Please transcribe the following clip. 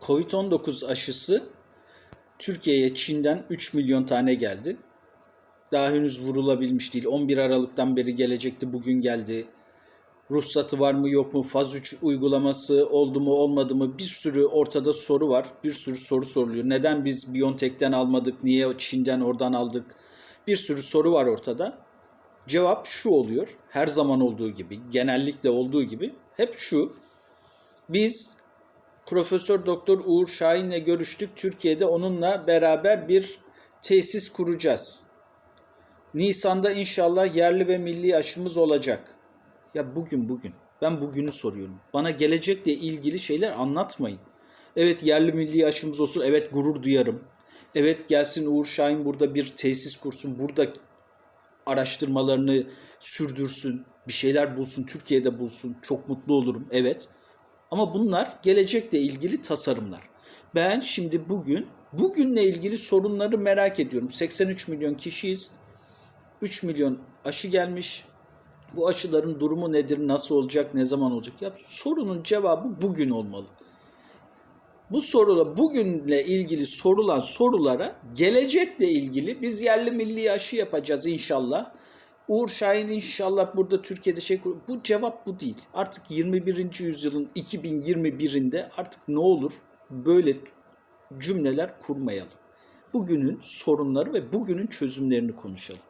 Covid-19 aşısı Türkiye'ye Çin'den 3 milyon tane geldi. Daha henüz vurulabilmiş değil. 11 Aralık'tan beri gelecekti, bugün geldi. Ruhsatı var mı yok mu? Faz 3 uygulaması oldu mu olmadı mı? Bir sürü ortada soru var. Bir sürü soru soruluyor. Neden biz BioNTech'ten almadık? Niye Çin'den oradan aldık? Bir sürü soru var ortada. Cevap şu oluyor. Her zaman olduğu gibi, genellikle olduğu gibi hep şu. Biz Profesör Doktor Uğur Şahin'le görüştük. Türkiye'de onunla beraber bir tesis kuracağız. Nisan'da inşallah yerli ve milli aşımız olacak. Ya bugün bugün. Ben bugünü soruyorum. Bana gelecekle ilgili şeyler anlatmayın. Evet yerli milli aşımız olsun. Evet gurur duyarım. Evet gelsin Uğur Şahin burada bir tesis kursun. Burada araştırmalarını sürdürsün. Bir şeyler bulsun. Türkiye'de bulsun. Çok mutlu olurum. Evet. Ama bunlar gelecekle ilgili tasarımlar. Ben şimdi bugün bugünle ilgili sorunları merak ediyorum. 83 milyon kişiyiz. 3 milyon aşı gelmiş. Bu aşıların durumu nedir, nasıl olacak, ne zaman olacak? Ya sorunun cevabı bugün olmalı. Bu sorular bugünle ilgili sorulan sorulara gelecekle ilgili biz yerli milli aşı yapacağız inşallah. Uğur Şahin inşallah burada Türkiye'de şey kur- bu cevap bu değil. Artık 21. yüzyılın 2021'inde artık ne olur böyle cümleler kurmayalım. Bugünün sorunları ve bugünün çözümlerini konuşalım.